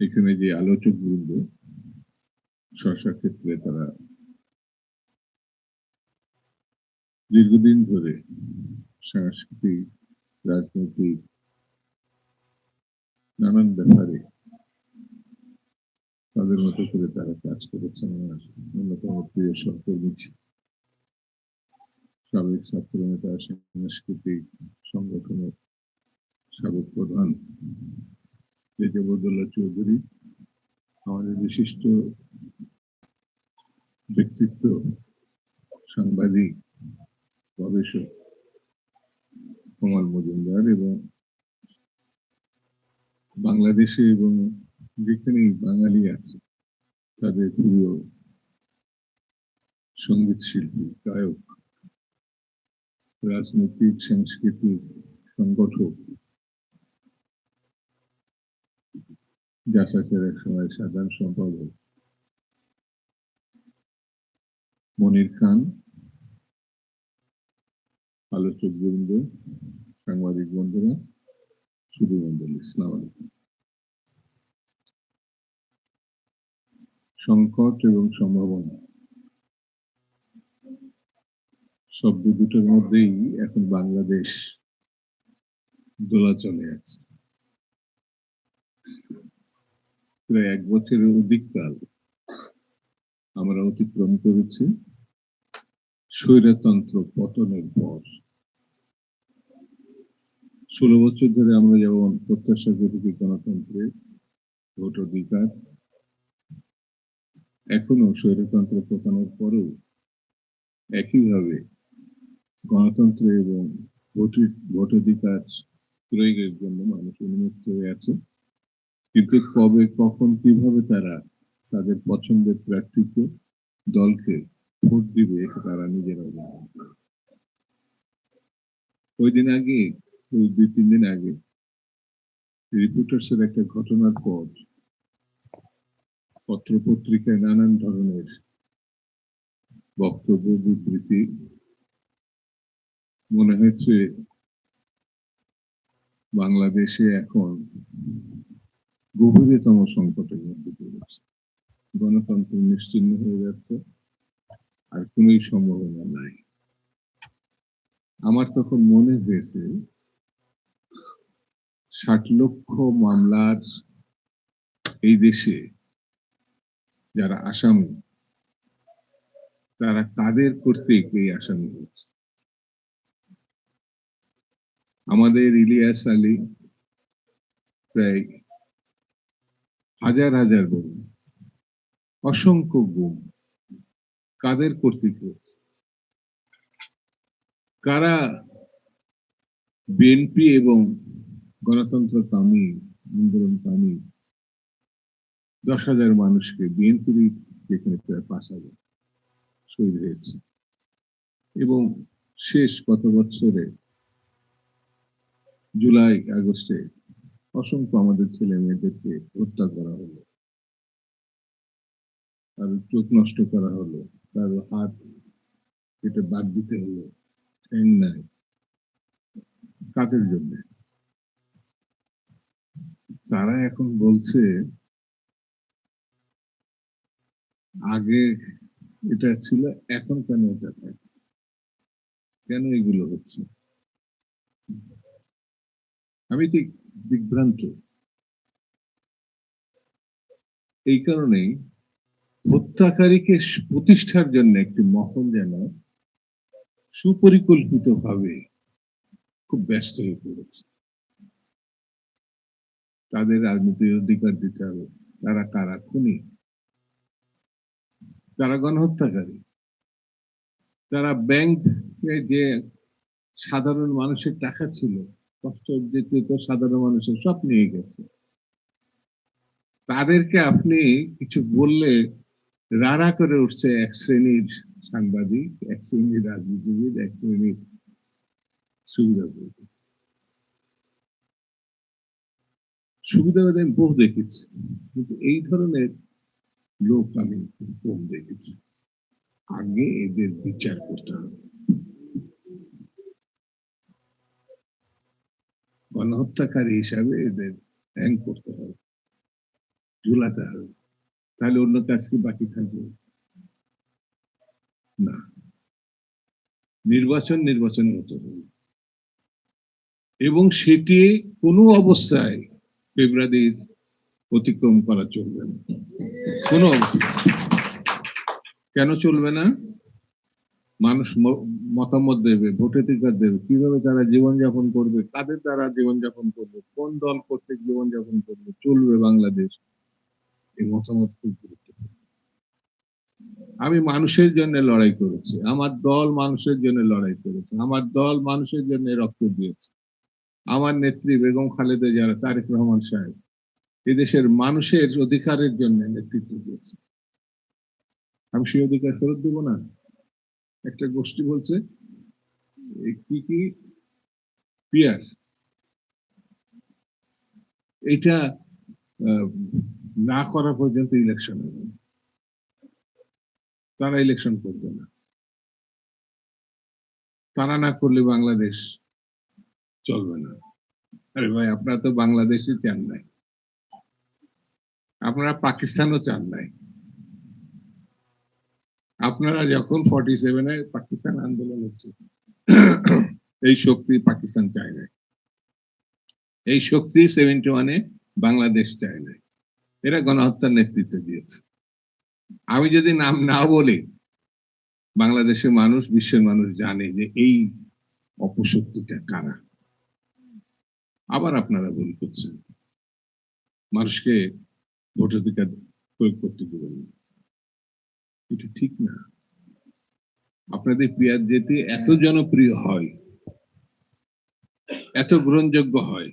এখানে যে আলোচক বৃন্দ স্বশা ক্ষেত্রে তারা দীর্ঘদিন ধরে সাংস্কৃতিক, রাজনৈতিক, নানান ব্যাপারে তাদের মতো করে তারা কাজ করেছেন আমার অন্যতম প্রিয় সহকর্মী ছিল সাবেক ছাত্র নেতা সাংস্কৃতিক সংগঠনের সাবেক প্রধান। রেজাবুদ্দোল্লাহ চৌধুরী, আমাদের বিশিষ্ট ব্যক্তিত্ব, সাংবাদিক, গবেষক কমাল মজুমদার এবং বাংলাদেশে এবং যেখানেই বাঙালি আছে, তাদের প্রিয় সংগীত শিল্পী, গায়ক, রাজনৈতিক, সাংস্কৃতিক সংগঠক এক সময় সাধারণ সম্পাদক মনির খান আলোচক বৃন্দ সাংবাদিক বন্ধুরা শুধু মন্ডল ইসলাম সংকট এবং সম্ভাবনা শব্দ দুটোর মধ্যেই এখন বাংলাদেশ দোলাচলে আছে প্রায় এক বছরের অধিক কাল আমরা অতিক্রম করেছি স্বৈরতন্ত্র পতনের পর। ষোলো বছর ধরে আমরা যেমন প্রত্যাশা করেছি গণতন্ত্রের ভোট অধিকার, এখনও স্বৈরতন্ত্র পতনের পরেও একইভাবে গণতন্ত্র এবং ভোট- ভোটাধিকার প্রয়োগের জন্য মানুষ উন্মুক্ত হয়ে আছে। কিন্তু কবে, কখন, কীভাবে তারা তাদের পছন্দের প্রার্থীকে দলকে ভোট দিবে, এটা তারা নিজেরা জানে ওই দিন আগে, ওই দুই, তিন দিন আগে রিপোর্টার্স এর একটা ঘটনার পর পত্র পত্রিকায় নানান ধরনের বক্তব্য, বিবৃতি, মনে হয়েছে বাংলাদেশে এখন গভীরতম সংকটের মধ্যে পড়েছে গণতন্ত্র নিশ্চিন্ন হয়ে যাচ্ছে, আর কোনোই সম্ভাবনা নাই। আমার তখন মনে হয়েছে, ষাট লক্ষ মামলার এই দেশে যারা আসামি, তারা কাদের করতে এই আসামি হচ্ছে আমাদের ইলিয়াস আলী প্রায় হাজার হাজার গুণ অসংখ্য গুণ, কাদের হয়েছে? কারা বিএনপি এবং গণতন্ত্র কামী আন্দোলন কামী দশ হাজার মানুষকে বিএনপির যেখানে প্রায় পাঁচ হাজার শহীদ হয়েছে এবং শেষ কত বছরে জুলাই আগস্টে অসংখ্য আমাদের ছেলে মেয়েদেরকে হত্যা করা হলো। তার চোখ নষ্ট করা হলো, তার হাত কেটে বাদ দিতে হলো, ঠ্যাং নাই কাদের জন্য? তারা এখন বলছে, আগে এটা ছিল, এখন কেন এটা কেন এগুলো হচ্ছে? আমি ঠিক দিগ্ভ্রান্ত এই কারণেই হত্যাকারীকে প্রতিষ্ঠার জন্য একটি মহল যেন সুপরিকল্পিত ভাবে খুব ব্যস্ত হয়ে পড়েছে। তাদের রাজনৈতিক অধিকার দিতে হবে। তারা কারা? খুনি। তারা গণহত্যাকারী। তারা ব্যাংক যে সাধারণ মানুষের টাকা ছিল কষ্ট সাধারণ মানুষের সব নিয়ে গেছে। তাদেরকে আপনি কিছু বললে রাড়া করে উঠছে এক শ্রেণির সাংবাদিক, এক শ্রেণির রাজনীতিবিদ, এক শ্রেণির সুবিধাভোগী সুবিধাবাদ আমি বহু দেখেছি, কিন্তু এই ধরনের লোক আমি কম দেখেছি। আগে এদের বিচার করতে হবে। গণহত্যাকারী হিসাবে এদের র্যাঙ্ক করতে হবে। ঝুলাতে হবে। তাহলে অন্য কাজ কি বাকি থাকবে? না। নির্বাচন নির্বাচনের মতো হবে। এবং সেটি কোনো অবস্থায় ফেব্রুয়ারির অতিক্রম করা চলবে না। কোনো। কেন চলবে না? মানুষ মতামত দেবে ভোটাধিকার দেবে, কীভাবে তারা জীবনযাপন করবে, কাদের দ্বারা জীবনযাপন করবে, কোন দল কর্তৃক জীবনযাপন করবে, চলবে বাংলাদেশ? এই মতামত খুব গুরুত্বপূর্ণ। আমি মানুষের জন্য লড়াই করেছি, আমার দল মানুষের জন্য লড়াই করেছে, আমার দল মানুষের জন্য রক্ত দিয়েছে। আমার নেত্রী বেগম খালেদা যারা তারেক রহমান সাহেব, এদেশের মানুষের অধিকারের জন্য নেতৃত্ব দিয়েছে। আমি সেই অধিকার ফেরত দেবো না? একটা গোষ্ঠী বলছে কি কি? পিয়ার। এটা না করা পর্যন্ত ইলেকশন হবে। তারা ইলেকশন করবে না। তারা না করলে বাংলাদেশ চলবে না। আরে ভাই, আপনারা তো বাংলাদেশই চান নাই। আপনারা পাকিস্তানও চান নাই। আপনারা যখন ফর্টি সেভেনে পাকিস্তান আন্দোলন হচ্ছে, এই শক্তি পাকিস্তান চায় নাই। এই শক্তি সেভেন্টি ওয়ানে বাংলাদেশ চায় নাই। এরা গণহত্যার নেতৃত্ব দিয়েছে। আমি যদি নাম না বলি, বাংলাদেশের মানুষ, বিশ্বের মানুষ জানে যে এই অপশক্তিটা কারা। আবার আপনারা ভুল করছেন। মানুষকে ভোটাধিকার প্রয়োগ করতে দেবেন না। এটা ঠিক না। আপনাদের পিয়ার যেতে এত জনপ্রিয় হয়, এত গ্রহণযোগ্য হয়,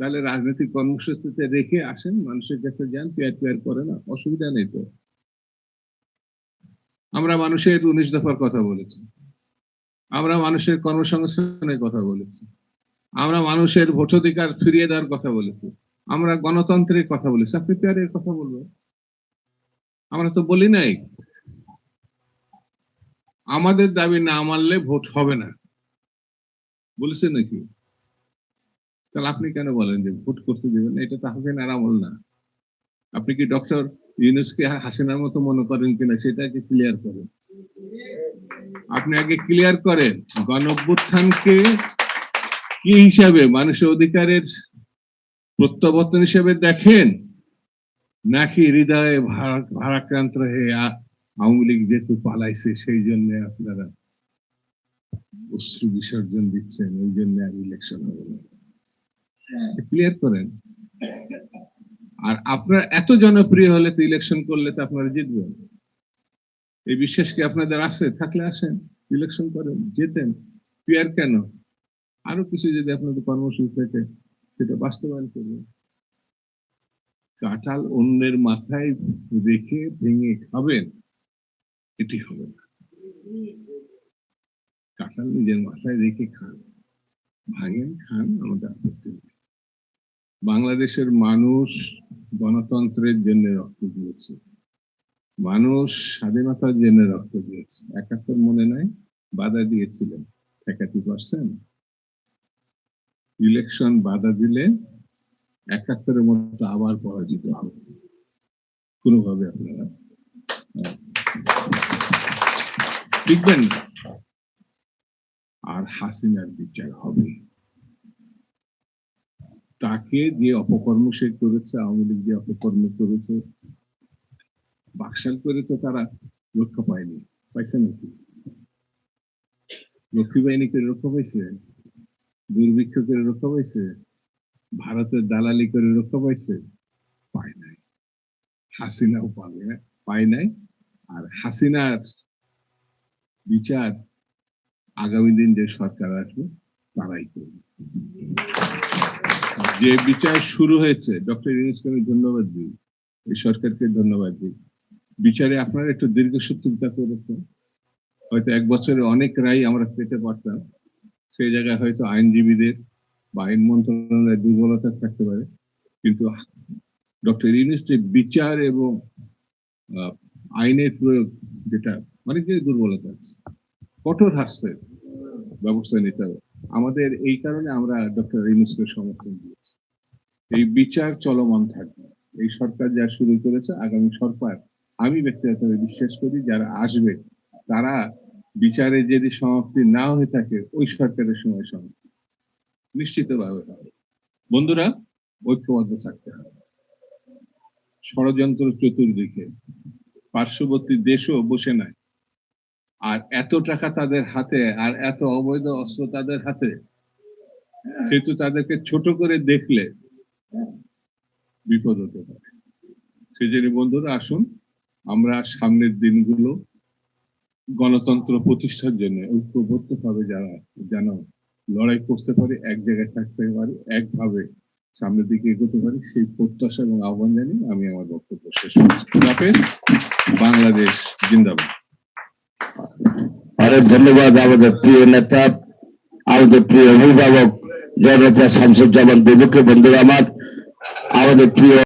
তাহলে রাজনৈতিক কর্মসূচিতে রেখে আসেন, মানুষের কাছে যান পেয়ার পেয়ার করে না অসুবিধা নেই তো। আমরা মানুষের উনিশ দফার কথা বলেছি। আমরা মানুষের কর্মসংস্থানের কথা বলেছি। আমরা মানুষের ভোটাধিকার ফিরিয়ে দেওয়ার কথা বলেছি। আমরা গণতন্ত্রের কথা বলেছি। আপনি পেয়ারের কথা বলবেন? আমরা তো বলি নাই, আমাদের দাবি না মানলে ভোট হবে না। বলেছে নাকি? তাহলে আপনি কেন বলেন যে ভোট করতে দেবেন? এটা তো হাসিনার আমল না। আপনি কি ডক্টর ইউনুসকে হাসিনার মতো মনে করেন কিনা সেটা আগে ক্লিয়ার করেন। আপনি আগে ক্লিয়ার করেন গণ অভ্যুত্থানকে কি হিসাবে, মানুষের অধিকারের প্রত্যাবর্তন হিসেবে দেখেন নাকি হৃদয়ে ভারাক্রান্ত হয়ে আওয়ামী লীগ যেহেতু পালাইছে, সেই জন্য আপনারা অশ্রু বিসর্জন দিচ্ছেন ওই জন্য আর ইলেকশন হবে না। ক্লিয়ার করেন? আর আপনার এত জনপ্রিয় হলে তো ইলেকশন করলে তো আপনারা জিতবেন। এই বিশ্বাস কি আপনাদের আছে? থাকলে আসেন ইলেকশন করেন যেতেন পিয়ার কেন? আরও কিছু যদি আপনাদের কর্মসূচি থাকে, সেটা বাস্তবায়ন করবেন। কাঁঠাল অন্যের মাথায় রেখে ভেঙে খাবেন, এটি হবে না। কাঁঠাল নিজের মাথায় রেখে খান, ভাঙেন, খান, আমাদের আপত্তি নেই। বাংলাদেশের মানুষ গণতন্ত্রের জন্য রক্ত দিয়েছে। মানুষ স্বাধীনতার জন্য রক্ত দিয়েছে। একাত্তর মনে নাই, বাধা দিয়েছিলেন। ঠেকাতে পারছেন ইলেকশন বাধা দিলে একাত্তরের মতো আবার পরাজিত হবে। কোনোভাবে আপনারা আহ, টিকবেন না। আর হাসিনার বিচার হবে। তাকে যে অপকর্ম সে করেছে আওয়ামী লীগ যে অপকর্ম করেছে বাকশাল করে তো তারা রক্ষা পায়নি। পাইছে নাকি? লক্ষ্মী বাহিনী করে রক্ষা পাইছে? দুর্ভিক্ষ করে রক্ষা পাইছে? ভারতের দালালি করে রক্ষা পাইছে? পায় নাই। হাসিনাও পাবে পায় নাই। আর হাসিনার বিচার আগামী দিন যে সরকার আসবে, তারাই করবে। যে বিচার শুরু হয়েছে, ডক্টর ইউনুসকে ধন্যবাদ দিই। এই সরকারকে ধন্যবাদ দিই। বিচারে আপনারা একটু দীর্ঘসূত্রিতা করেছেন। হয়তো এক বছরে অনেক রায় আমরা পেতে পারতাম। সেই জায়গায় হয়তো আইনজীবীদের বা আইন মন্ত্রণালয়ের দুর্বলতা থাকতে পারে। কিন্তু ডক্টর ইউনুস বিচার এবং আইনের প্রয়োগ যেটা, অনেক দুর্বলতা আছে। কঠোর হাস্যের ব্যবস্থা নিতে হবে। আমাদের এই কারণে আমরা ডক্টর ইউনুসকে সমর্থন দিয়েছি। এই বিচার চলমান থাকবে। এই সরকার যা শুরু করেছে, আগামী সরকার, আমি ব্যক্তিগতভাবে বিশ্বাস করি, যারা আসবে, তারা বিচারে যদি সমাপ্তি না হয়ে থাকে, ওই সরকারের সময় সমাপ্তি। নিশ্চিতভাবে হবে বন্ধুরা, ঐক্যবদ্ধ থাকতে হবে। ষড়যন্ত্র চতুর্দিকে, পার্শ্ববর্তী দেশও বসে নাই। আর এত টাকা তাদের হাতে, আর এত অবৈধ অস্ত্র তাদের হাতে সেহেতু তাদেরকে ছোট করে দেখলে বিপদ হতে পারে। সেজন্য বন্ধুরা, আসুন, আমরা সামনের দিনগুলো গণতন্ত্র প্রতিষ্ঠার জন্য ঐক্যবদ্ধ ভাবে যারা যেন লড়াই করতে পারি, এক জায়গায় থাকতে পারি, একভাবে সামনের দিকে এগোতে পারি, সেই প্রত্যাশা এবং আহ্বান জানিয়ে আমি আমার বক্তব্য শেষ করছি। বাংলাদেশ জিন্দাবাদ। অনেক ধন্যবাদ আমাদের প্রিয় নেতা, আমাদের প্রিয় অভিভাবক, জননেতা শামসুজ্জামান বেদুকে। বন্ধুরা আমার, আমাদের প্রিয়